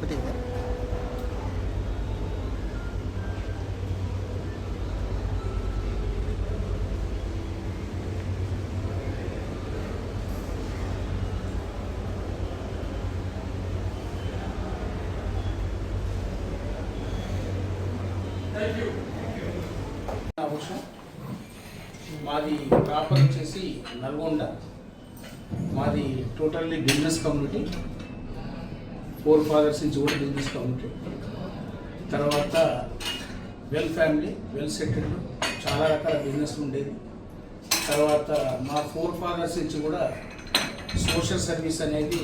కొద్దిగా kan? మాది proper వచ్చేసి నల్గొండ. మాది totally business community. Four fathers నుంచి కూడా బిజినెస్ ఉంటాయి తర్వాత వెల్ ఫ్యామిలీ వెల్ సెటిల్డ్ చాలా రకాల బిజినెస్ ఉండేది. తర్వాత మా ఫోర్ ఫాదర్స్ నుంచి కూడా సోషల్ సర్వీస్ అనేది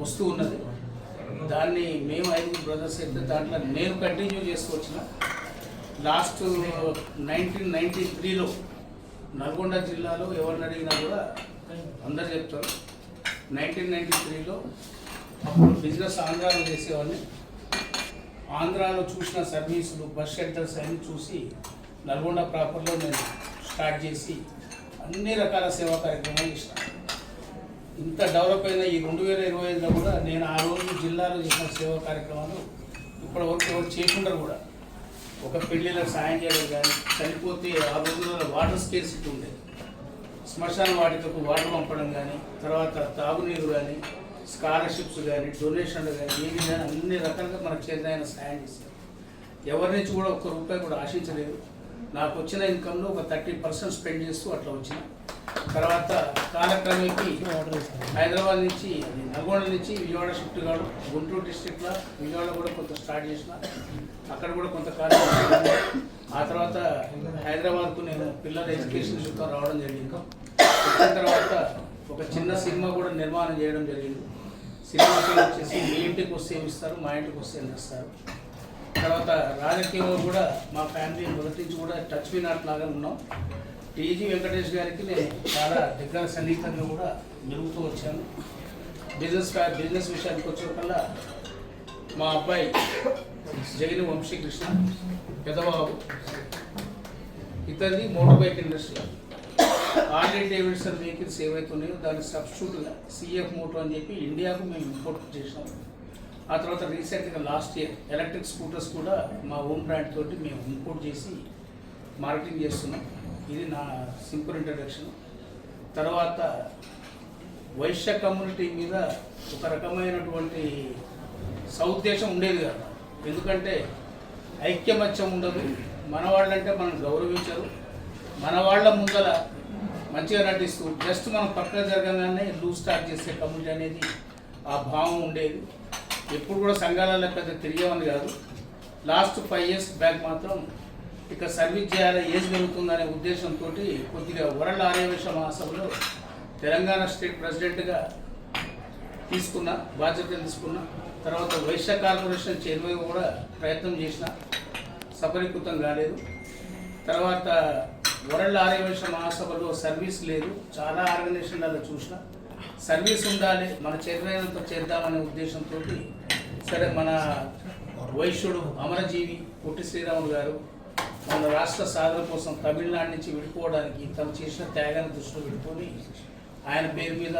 వస్తూ ఉన్నది. దాన్ని మేము ఐదుగురు బ్రదర్స్ అయితే దాంట్లో నేను కంటిన్యూ చేస్తూ లాస్ట్ నైన్టీన్ నైన్టీ త్రీలో నల్గొండ జిల్లాలో ఎవరిని అడిగినా కూడా అందరు చెప్తారు. నైన్టీన్ నైన్టీ త్రీలో అప్పుడు బిజినెస్ ఆంధ్రాలో చేసేవాడిని. ఆంధ్రాలో చూసిన సర్వీసులు బస్ షెల్టర్స్ అన్ని చూసి నల్గొండ ప్రాపర్లో నేను స్టార్ట్ చేసి అన్ని రకాల సేవా కార్యక్రమాలు చేసిన. ఇంత డెవలప్ అయిన ఈ రెండు వేల ఇరవై ఐదులో కూడా నేను ఆ రోజు జిల్లాలో చేసిన సేవా కార్యక్రమాలు ఇప్పటి వరకు ఎవరు చేయకుండా కూడా. ఒక పెళ్ళిలో సాయం చేయడం కానీ చనిపోతే ఆ రోజుల్లో వాటర్ స్కేర్సిటీ ఉండేది శ్మశాన వాటికకు వాటర్ పంపడం కానీ తర్వాత తాగునీరు కానీ స్కాలర్షిప్స్ కానీ డొనేషన్లు కానీ ఏవి కానీ అన్ని రకాలుగా మనకు చేతనైన సాయం చేశారు. ఎవరి నుంచి కూడా ఒక్క రూపాయి కూడా ఆశించలేదు. నాకు వచ్చిన ఇన్కంలో ఒక థర్టీ పర్సెంట్ స్పెండ్ చేస్తూ అట్లా వచ్చిన. తర్వాత కాలక్రమేకి హైదరాబాద్ నుంచి నల్గొండ నుంచి విజయవాడ షిఫ్ట్ కావడం గుంటూరు డిస్టిక్లో విజయవాడ కూడా కొంత స్టార్ట్ చేసిన. అక్కడ కూడా కొంతకాలం ఉన్నాను. ఆ తర్వాత హైదరాబాద్కు నేను పిల్లల ఎడ్యుకేషన్ నిమిత్తం రావడం జరిగింది. తర్వాత ఒక చిన్న సినిమా కూడా నిర్మాణం చేయడం జరిగింది. సినిమా పేరు వచ్చేసి మీ ఇంటికి వస్తే ఏమి ఇస్తారు మా ఇంటికి వస్తే ఏమి ఇస్తారు తర్వాత రాజకీయంలో కూడా మా ఫ్యామిలీ మొదటి నుంచి కూడా టచ్ మీ నాట్ లాగా ఉన్నాం. టీజీ వెంకటేష్ గారికి నేను చాలా దగ్గర సన్నిహితంగా కూడా మెరుగుతూ వచ్చాను. బిజినెస్ బిజినెస్ విషయానికి వచ్చినప్పుడల్లా మా అబ్బాయి జగన్ వంశీకృష్ణ పెదబాబు ఇతని motor bike industry. Harley Davidson vehicles ఏవైతున్నాయో దాని సబ్స్టిట్యూట్గా సిఎఫ్ మోటో అని చెప్పి ఇండియాకు మేము ఇంపోర్ట్ చేసినాం. ఆ తర్వాత రీసెంట్గా లాస్ట్ ఇయర్ ఎలక్ట్రిక్ స్కూటర్స్ కూడా మా ఓన్ బ్రాండ్ తోటి మేము ఇంపోర్ట్ చేసి మార్కెటింగ్ చేస్తున్నాం. ఇది నా సింపుల్ ఇంట్రడక్షన్. తర్వాత వైశ్య కమ్యూనిటీ మీద ఒక రకమైనటువంటి సౌద్దేశం ఉండేది కదా. ఎందుకంటే ఐక్యమత్యం ఉండదు. మనవాళ్ళంటే మనం గౌరవించరు. మన వాళ్ళ ముందల మంచిగా నటిస్తూ జస్ట్ మనం పక్కన జరగగానే లూజ్ స్టార్ట్ చేసే కమ్యూనిటీ అనేది ఆ భావం ఉండేది. ఎప్పుడు కూడా సంఘాలలో పెద్ద తిరిగేవని కాదు. లాస్ట్ ఫైవ్ ఇయర్స్ బ్యాక్ మాత్రం ఇక సర్వీస్ చేయాలి ఏజ్ పెరుగుతుందనే ఉద్దేశంతో కొద్దిగా వరల్డ్ ఆర్యవేశ మహాసభలో తెలంగాణ స్టేట్ ప్రెసిడెంట్గా తీసుకున్న బాధ్యతలు తీసుకున్న. తర్వాత వైశ్య కార్పొరేషన్ చైర్మన్ కూడా ప్రయత్నం చేసిన సఫలీకృతం కాలేదు. తర్వాత వరల్డ్ ఆర్గనైజేషన్ మహాసభలో సర్వీస్ లేదు. చాలా ఆర్గనైజేషన్లలో చూసిన. సర్వీస్ ఉండాలి మన చైర్మన్తో చేద్దామనే ఉద్దేశంతో సరే మన వైశ్యుడు అమరజీవి పొట్టి శ్రీరాములు గారు మన రాష్ట్ర సాధన కోసం తమిళనాడు నుంచి విడిపోవడానికి తను చేసిన త్యాగాన్ని దృష్టిలో పెట్టుకొని ఆయన పేరు మీద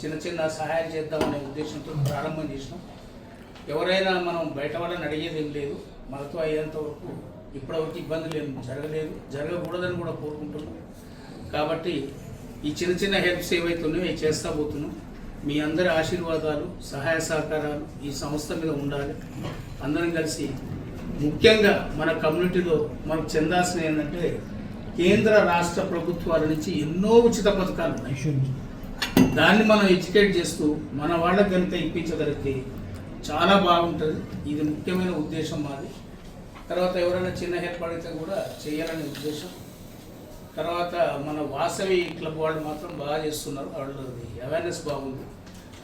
చిన్న చిన్న సహాయం చేద్దామనే ఉద్దేశంతో ప్రారంభం చేసినాం. ఎవరైనా మనం బయట వాళ్ళని అడిగేది ఏం లేదు. మనతో అయ్యేంత వరకు ఇప్పటివరకు ఇబ్బంది లేదు జరగలేదు జరగకూడదని కూడా కోరుకుంటున్నాం. కాబట్టి ఈ చిన్న చిన్న హెల్ప్స్ ఏవైతే ఉన్నాయో అవి చేస్తా పోతున్నాం. మీ అందరి ఆశీర్వాదాలు సహాయ సహకారాలు ఈ సంస్థ మీద ఉండాలి. అందరం కలిసి ముఖ్యంగా మన కమ్యూనిటీలో మనకు చెందాల్సిన ఏంటంటే కేంద్ర రాష్ట్ర ప్రభుత్వాల నుంచి ఎన్నో ఉచిత పథకాలు ఉన్నాయి. దాన్ని మనం ఎడ్యుకేట్ చేస్తూ మన వాళ్ళకి కనుక ఇప్పించగలిగితే చాలా బాగుంటుంది. ఇది ముఖ్యమైన ఉద్దేశం మాది. తర్వాత ఎవరైనా చిన్న హెల్ప్ అడిగితే కూడా చేయాలనే ఉద్దేశం. తర్వాత మన వాసవి క్లబ్ వాళ్ళు మాత్రం బాగా చేస్తున్నారు. వాళ్ళది అవేర్నెస్ బాగుంది.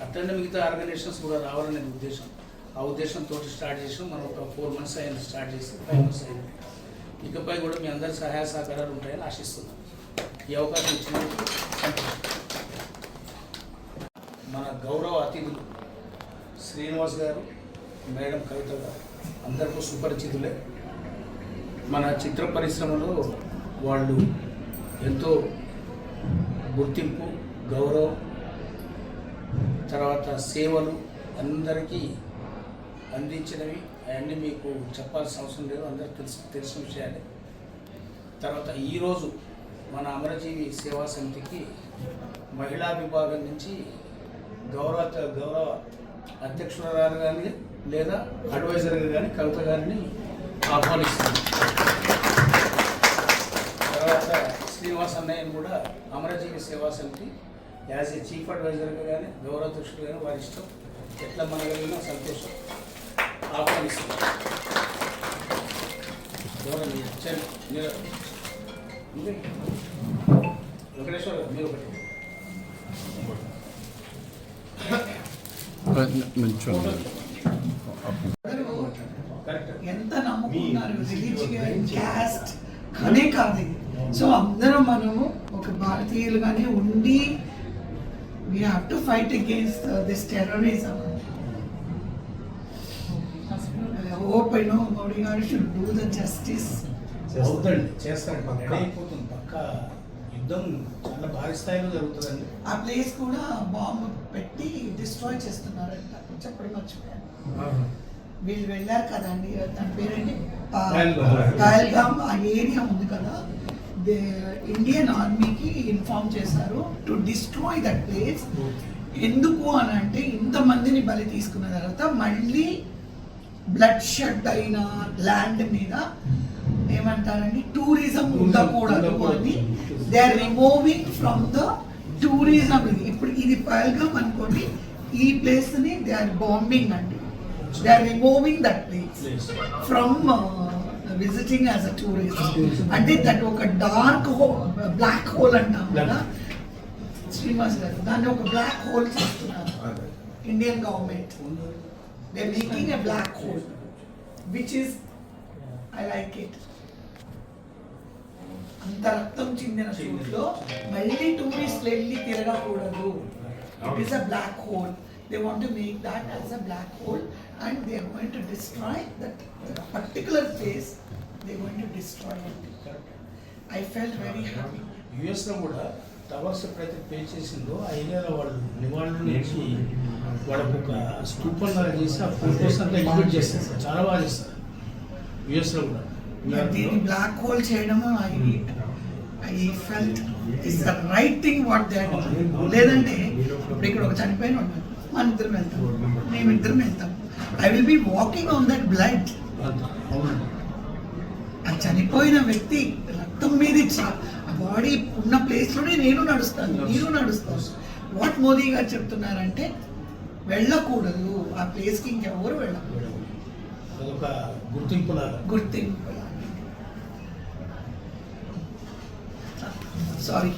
అట్లనే మిగతా ఆర్గనైజేషన్స్ కూడా రావాలనే ఉద్దేశం. ఆ ఉద్దేశంతో స్టార్ట్ చేసాం. మనం ఒక ఫోర్ మంత్స్ అయింది స్టార్ట్ చేసి ఫైవ్ మంత్స్ అయింది. ఇకపై కూడా మీ అందరి సహాయ సహకారాలు ఉంటాయని ఆశిస్తున్నాం. ఈ అవకాశం ఇచ్చినందుకు మన గౌరవ అతిథులు శ్రీనివాస్ గారు మేడం కవిత గారు అందరికీ సుపరిచితులే. మన చిత్ర పరిశ్రమలో వాళ్ళు ఎంతో గుర్తింపు గౌరవం తర్వాత సేవలు అందరికీ అందించినవి. అవన్నీ మీకు చెప్పాల్సిన అవసరం లేదు. అందరికి తెలుసు తెలిసిన విషయాలే. తర్వాత ఈరోజు మన అమరజీవి సేవా సమితికి మహిళా విభాగం నుంచి గౌరవ గౌరవ అధ్యక్షురాలు కానీ లేదా అడ్వైజర్గా కానీ కవిత గారిని ఆహ్వానిస్తుంది తర్వాత శ్రీనివాస్ అన్నయ్యను కూడా అమరజీవి సేవా సమితి యాజ్ ఏ చీఫ్ అడ్వైజర్గా కానీ గౌరవధ్యక్షుడు కానీ వారి ఇష్టం. ఎట్లా మనగలిగినా సంతోషం. ఆహ్వానిస్తుంది వెంకటేశ్వర మీరు ఒకటి. ఎంత నమ్ముకున్నారు? రిలీజియన్ క్యాస్ట్ అనే కాదు. సో అందరం మనము ఒక భారతీయులుగానే ఉండి we have to fight against this terrorism hope I know Modi గారు షుడ్ డూ ద జస్టిస్ చేస్తాడు. అయిపోతుంది. పక్క యుద్ధం చాలా భారీ స్థాయిలో జరుగుతుందండి. ఆ ప్లేస్ కూడా బాంబు పెట్టి డిస్ట్రాయ్ చేస్తున్నారంట. చెప్పడం మర్చిపోయాను. వీళ్ళు వెళ్ళారు కదండి దాని పేరేంటి? పహల్గామ్. ఆ ఏరియా ఉంది కదా. దే ఇండియన్ ఆర్మీకి ఇన్ఫార్మ్ చేశారు టు డిస్ట్రాయ్ దట్ ప్లేస్. ఎందుకు అని అంటే ఇంతమందిని బలి తీసుకున్న తర్వాత మళ్ళీ బ్లడ్ షెడ్ అయిన ల్యాండ్ మీద ఏమంటారండి? టూరిజం ఉండకూడదు అని they are removing from the tourism ఇది ఇప్పుడు ఇది పహల్గామ్ అనుకోండి. ఈ ప్లేస్ని దే ఆర్ బాంబింగ్ అండి. They are removing that place from visiting as a tourist అంటే దట్ ఒక డార్క్ హోల్ బ్లాక్ హోల్ అంటాం కదా. శ్రీనివాస్ గారు దాన్ని ఒక బ్లాక్ హోల్ చేస్తున్నారు. Indian government they making a black hole which is I like it అంత రక్తం చెందిన చోట్లో మళ్ళీ టూరిస్ట్ వెళ్ళి తిరగకూడదు. It is a black hole they want to make that as a black hole and they are going to destroy that particular place they going to destroy I felt very happy యుఎస్లో కూడా towers ఎప్పుడైతే pay చేసిందో ఆ ఏరియాలో వాళ్ళు నివాళులు నుంచి వాళ్ళకు ఒక స్తూపం లాగా చేసి ఆ ఫోటోస్ అంతా ఎగ్జిబిట్ చేస్తారు సార్ చాలా బాగా చేస్తారు యుఎస్లో కూడా. దీన్ని బ్లాక్ హోల్ చేయడం I felt is the right thing what they లేదంటే ఇప్పుడు ఇక్కడ ఒక చనిపోయిన ఉన్నాడు. మన ఇద్దరం వెళ్తాం. మేమిద్దరం వెళ్తాం. I will be walking on that blood ఆ చనిపోయిన వ్యక్తి రక్తం మీద ఇచ్చి ఆ బాడీ ఉన్న ప్లేస్లోనే నేను నడుస్తాను. మీరు నడుస్తాను వాట్ మోదీ గారు చెప్తున్నారంటే వెళ్ళకూడదు. ఆ ప్లేస్కి ఇంకెవరు వెళ్ళకూడదు. అదొక గుర్తింపు లాగా. గుర్తింపు సారీ.